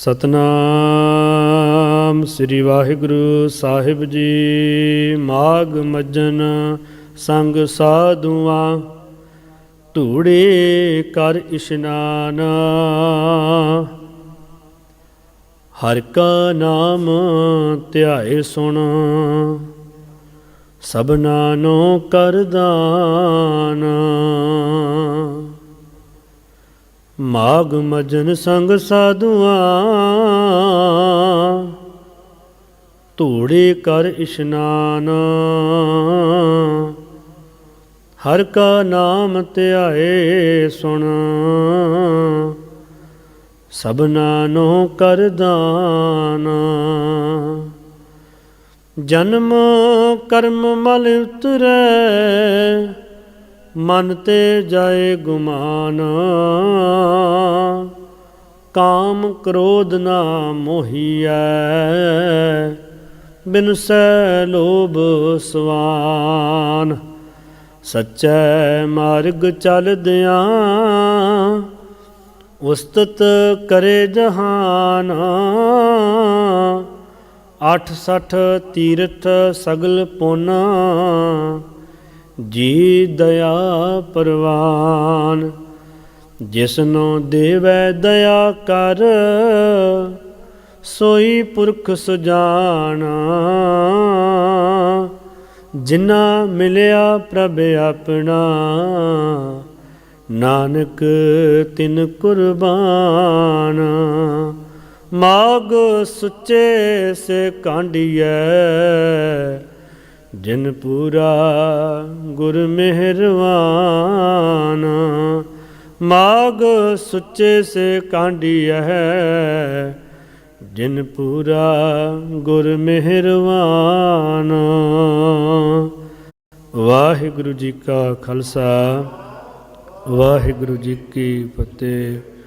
ਸਤਨਾਮ ਸ੍ਰੀ ਵਾਹਿਗੁਰੂ ਸਾਹਿਬ ਜੀ। ਮਾਗ ਮੱਜਨ ਸੰਗ ਸਾਧੂਆਂ, ਧੂੜੇ ਕਰ ਇਸ਼ਨਾਨ। ਹਰ ਕਾ ਨਾਮ ਧਿਆਏ ਸੁਣ ਸਭਨਾ ਨੂੰ ਕਰਦਾਨ ਮਾਗ ਮਜਨ ਸੰਗ ਸਾਧੂਆਂ। ਧੂੜੇ ਕਰ ਇਸ਼ਨਾਨ। ਹਰ ਕਾ ਨਾਮ ਧਿਆਏ ਸੁਣ। ਸਭਨਾ ਨੂੰ ਕਰਦਾਨ ਜਨਮ ਕਰਮ ਮਲ ਉਤਰੈ। ਮਨ ਤੇ ਜਾਏ ਗੁਮਾਨ। ਕਾਮ ਕ੍ਰੋਧ ਨਾ ਮੋਹੀਐ, ਬਿਨ ਸੈ ਲੋਭ ਸਵਾਨ। ਸੱਚੈ ਮਾਰਗ ਚਲਦਿਆਂ ਉਸਤਤ ਕਰੇ ਜਹਾਨ। ਅੱਠ ਸਠ ਤੀਰਥ ਸਗਲ ਪੁੰਨ ਜੀ ਦਇਆ ਪਰਵਾਨ ਜਿਸਨੂੰ ਦੇਵੈ ਦਇਆ ਕਰ, ਸੋਈ ਪੁਰਖ ਸੁਜਾਨਾ। ਜਿਨਾ ਮਿਲਿਆ ਪ੍ਰਭ ਆਪਣਾ, ਨਾਨਕ ਤਿਨ ਕੁਰਬਾਨ। ਮਾਗ ਸੁੱਚੇ ਸੇ ਕਾਂਡੀਐ ਜਿਨ ਪੂਰਾ ਗੁਰ ਮਿਹਰਵਾਨ, ਮਾਗ ਸੁੱਚੇ ਸੇ ਕਾਂਡੀ ਹੈ ਜਿਨ ਪੂਰਾ ਗੁਰ ਮਿਹਰਵਾਨ, ਵਾਹਿਗੁਰੂ ਜੀ ਕਾ ਖਾਲਸਾ, ਵਾਹਿਗੁਰੂ ਜੀ ਕੀ ਫਤਿਹ।